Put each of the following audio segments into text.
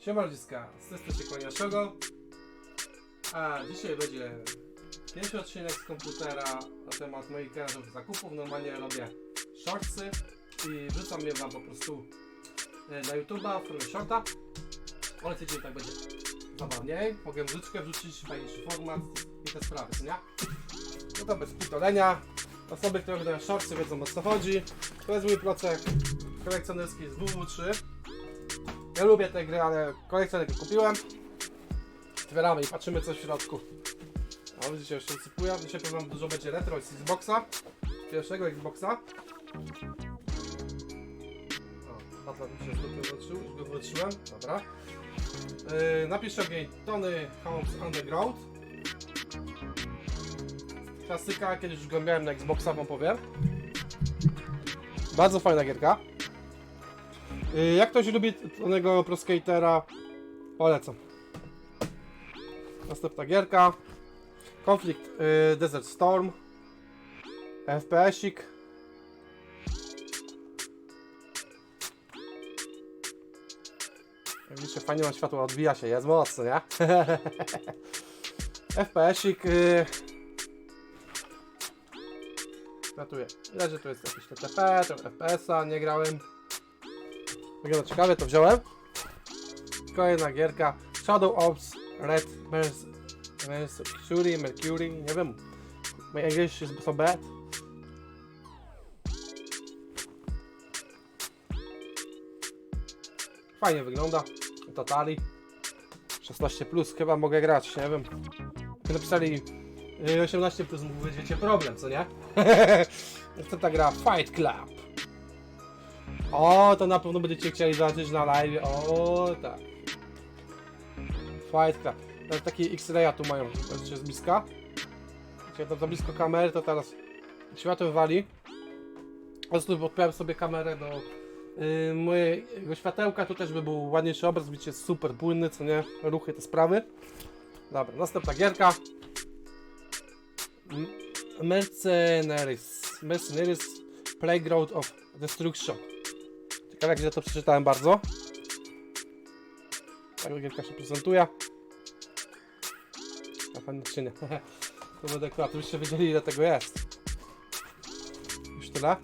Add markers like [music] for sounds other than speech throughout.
Siema ludziska, z tej strony. A dzisiaj będzie pierwszy odcinek z komputera na temat moich garażowych zakupów. Normalnie robię shortsy i wrzucam je wam po prostu e, na YouTube'a w formie shorta. Ale tydzień tak będzie zabawniej. Mogę muzyczkę wrzucić, fajniejszy format i te sprawy, nie? No to bez pitolenia. Osoby, które wydają shortsy wiedzą o co chodzi. To jest mój procek kolekcjonerski z WW3. Ja lubię te gry, ale kolekcjoner kupiłem. Otwieramy i patrzymy co w środku. A widzicie, się sypuję. Dzisiaj wam dużo będzie retro z Xboxa. Pierwszego Xboxa. O, Batman mi się już go wróciłem. Dobra. Yy, napiszę ogień Tony Hawk's Underground. Klasyka, kiedyś już go miałem na Xboxa, wam powiem. Bardzo fajna gierka. Y, Jak ktoś lubi tego Pro Skatera, polecam. Następna gierka. Konflikt y, Desert Storm. FPS-ik. Jak widzicie, fajnie ma światło, odbija się, jest mocno, nie? [laughs] FPS-ik. Y... Ratuję. Że tu jest jakiś TTP, to FPS-a, nie grałem. Wygląda ciekawie, to wziąłem. Kolejna gierka. Shadow Ops Red Mercury, Mercury, nie wiem. English is so bad. Fajnie wygląda. Totali. 16 plus chyba mogę grać, nie wiem. Napisali y, 18 plus, mógł być wiecie problem, co nie? [laughs] to ta gra Fight Club. O, to na pewno będziecie chcieli zobaczyć na live. O, tak. Fight Club. Teraz taki X-raya tu mają, zobaczcie z bliska. Jak to za blisko kamery, to teraz światło wali. Prostu podpiąłem sobie kamerę do yy, mojego światełka, tu też by był ładniejszy obraz, widzicie, super płynny, co nie? Ruchy, te sprawy. Dobra, następna gierka. Mercenaries. Mercenaries Playground of Destruction. Ciekawe, źle to przeczytałem bardzo. Tak gierka się prezentuje. A fajne czy nie? [laughs] to będę akurat, byście wiedzieli ile tego jest. Już tyle.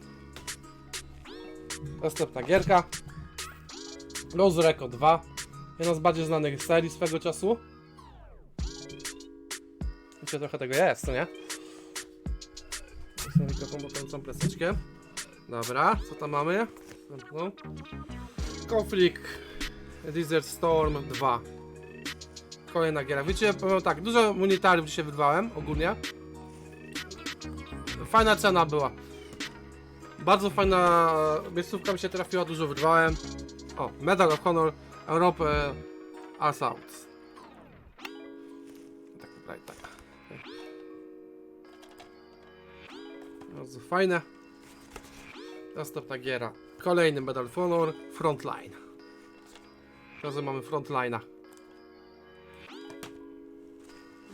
Następna gierka. Rose Record 2. Jedna z bardziej znanych serii swego czasu. Wiecie, trochę tego jest, nie? Sobie mikrofon, bo tą plaseczkę. Dobra, co tam mamy? Następną. Konflikt Desert Storm 2. Kolejna giera. Wiecie, powiem tak, dużo monetariów dzisiaj wydawałem ogólnie. Fajna cena była. Bardzo fajna miejscówka mi się trafiła, dużo wydawałem. O, Medal of Honor Europę Assault. Tak, dobra, tak. Bardzo fajne. Następna giera. Kolejny Medal of Honor Frontline. Razem mamy Frontline'a.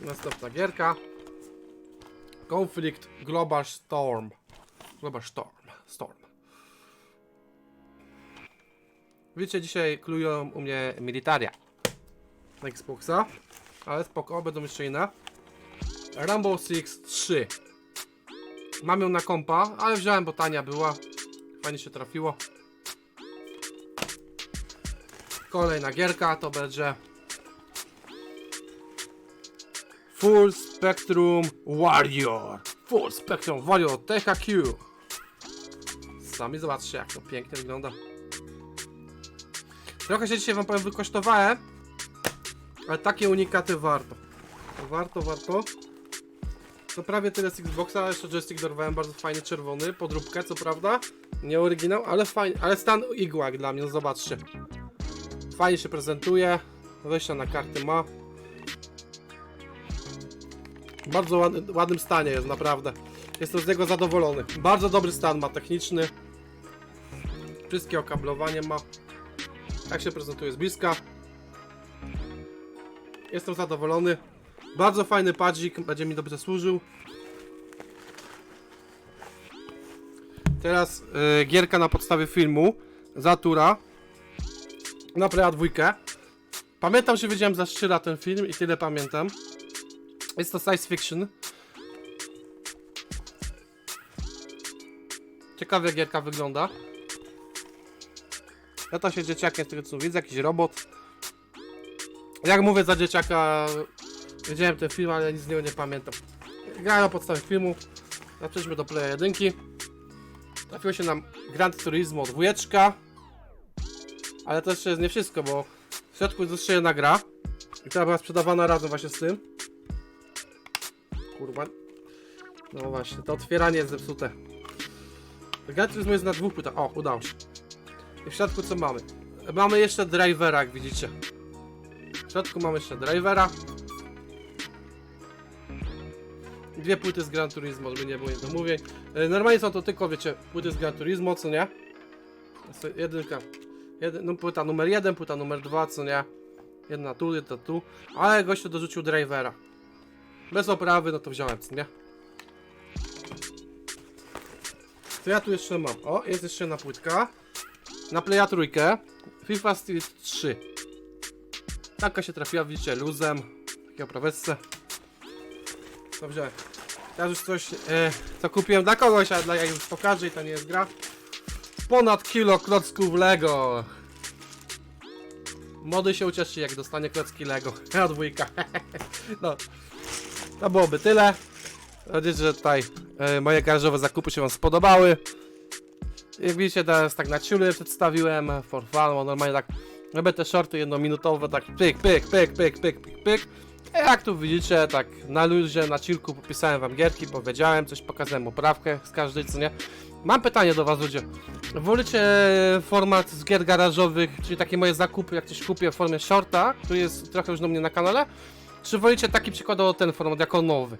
Następna gierka. Konflikt Global Storm. Global Storm. Storm. Wiecie, dzisiaj klują u mnie militaria na Xboxa, ale spoko, będą jeszcze inne. Rainbow Six 3. Mam ją na kompa, ale wziąłem, bo tania była. Fajnie się trafiło. Kolejna gierka to będzie Full Spectrum Warrior. Full Spectrum Warrior THQ. Sami zobaczcie jak to pięknie wygląda. Trochę się dzisiaj wam powiem wykosztowałem, ale takie unikaty warto. Warto, warto. To prawie tyle z Xboxa, jeszcze joystick dorwałem bardzo fajny, czerwony, podróbkę co prawda. Nie oryginał, ale fajnie, ale stan igła jak dla mnie, no zobaczcie. Fajnie się prezentuje, wejścia na karty ma. Bardzo ładny, ładnym stanie jest, naprawdę. Jestem z niego zadowolony. Bardzo dobry stan ma, techniczny. Wszystkie okablowanie ma. Tak się prezentuje z bliska. Jestem zadowolony. Bardzo fajny padzik, będzie mi dobrze służył. Teraz y, gierka na podstawie filmu Zatura na Playa 2. Pamiętam, że widziałem za szczyra ten film i tyle pamiętam. Jest to science fiction. Ciekawie gierka wygląda. Ja to się dzieciakiem z tego co widzę, jakiś robot. Jak mówię za dzieciaka, widziałem ten film, ale nic z niego nie pamiętam. Grałem na podstawie filmu. Zaczęliśmy do Playa 1. Trafiło się nam Gran Turismo 2. Ale to jeszcze jest nie wszystko, bo w środku jest jeszcze jedna gra. I która była sprzedawana razem właśnie z tym. Kurwa. No właśnie, to otwieranie jest zepsute. Gran Turismo jest na dwóch płytach. O, udało się. I w środku co mamy? Mamy jeszcze drivera, jak widzicie. W środku mamy jeszcze drivera. Dwie płyty z Gran Turismo, żeby nie było niedomówień. E, Normalnie są to tylko, wiecie, płyty z Gran Turismo, co nie? Jedynka. Jeden, no, płyta numer jeden, płyta numer dwa, co nie? Jedna tu, jedna tu. Ale gościu dorzucił drivera. Bez oprawy, no to wziąłem, co nie? Co ja tu jeszcze mam? O, jest jeszcze jedna płytka. Na Playa trójkę. FIFA Street 3. Taka się trafiła, widzicie, luzem. Takie opraweczce. Wziąłem. Teraz już coś, e, co kupiłem dla kogoś, ale dla ja już pokażę i to nie jest gra. Ponad kilo klocków Lego. Młody się ucieszy, jak dostanie klocki Lego. [laughs] Ja dwójka. [laughs] no. To byłoby tyle. Mam że tutaj e, moje garażowe zakupy się wam spodobały. Jak widzicie, teraz tak na ciuly przedstawiłem, for fun, normalnie tak robię te shorty jednominutowe, tak pyk, pyk, pyk, pyk, pyk, pyk, pyk. Jak tu widzicie, tak na luzie, na chillku popisałem wam gierki, powiedziałem coś, pokazałem oprawkę z każdej, co nie. Mam pytanie do was ludzie. Wolicie format z gier garażowych, czyli takie moje zakupy, jak coś kupię w formie shorta, który jest trochę już do mnie na kanale? Czy wolicie taki przykładowo ten format jako nowy?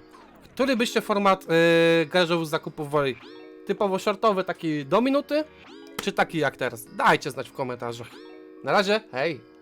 Który byście format yy, garażowych zakupów woli? Typowo shortowy, taki do minuty? Czy taki jak teraz? Dajcie znać w komentarzach. Na razie, hej!